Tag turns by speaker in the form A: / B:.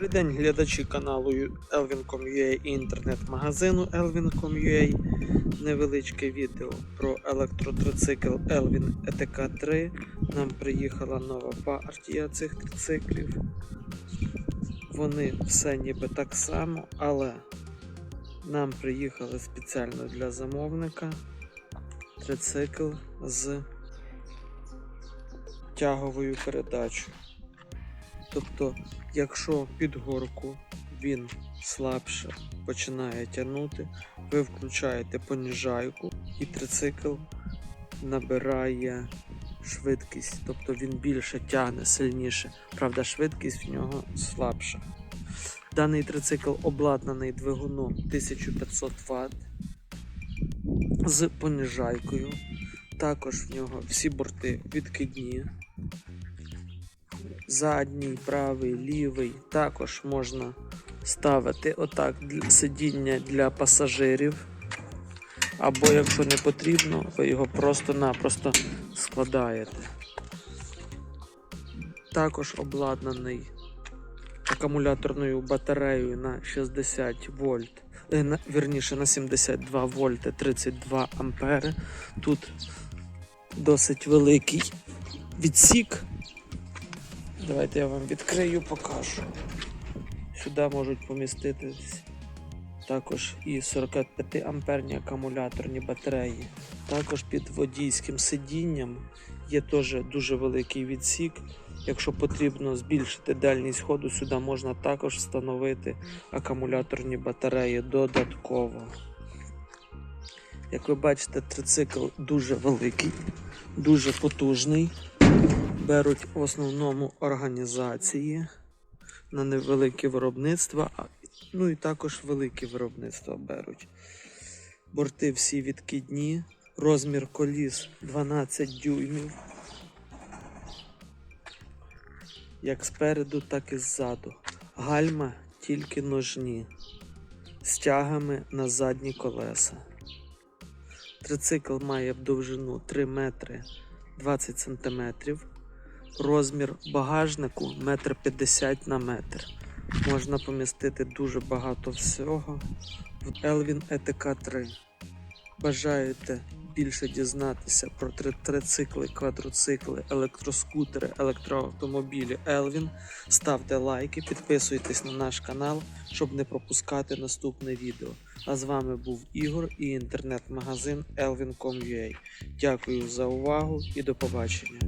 A: Добрий день, глядачі каналу Elvin.com.ua і інтернет-магазину Elvin.com.ua. Невеличке відео про електротрицикл Elvin ETK 3. Нам приїхала нова партія цих трициклів. Вони все ніби так само, але нам приїхали спеціально для замовника трицикл з тяговою передачею. Тобто, якщо під горку він слабше починає тягнути, ви включаєте поніжайку і трицикл набирає швидкість, тобто він більше тягне сильніше. Правда, швидкість в нього слабша. Даний трицикл обладнаний двигуном 1500 Вт з поніжайкою. Також в нього всі борти відкидні задній, правий, лівий. Також можна ставити отак сидіння для пасажирів. Або, якщо не потрібно, ви його просто-напросто складаєте. Також обладнаний акумуляторною батареєю на 60 вольт, вірніше на 72 вольти 32 ампери. Тут досить великий відсік. Давайте я вам відкрию, покажу. Сюди можуть поміститись також і 45 амперні акумуляторні батареї. Також під водійським сидінням є теж дуже великий відсік. Якщо потрібно збільшити дальність ходу, сюди можна також встановити акумуляторні батареї додатково. Як ви бачите, трицикл дуже великий, дуже потужний беруть в основному організації на невеликі виробництва, ну і також великі виробництва беруть. Борти всі відкидні, розмір коліс 12 дюймів. Як спереду, так і ззаду. Гальма тільки ножні, з тягами на задні колеса. Трицикл має довжину 3 метри 20 сантиметрів. Розмір багажнику 1,50 на метр. Можна помістити дуже багато всього в Elvin ETK 3. Бажаєте більше дізнатися про три- трицикли, квадроцикли, електроскутери, електроавтомобілі Елвін, Ставте лайки, підписуйтесь на наш канал, щоб не пропускати наступне відео. А з вами був Ігор і інтернет-магазин Elvin.com.ua. Дякую за увагу і до побачення.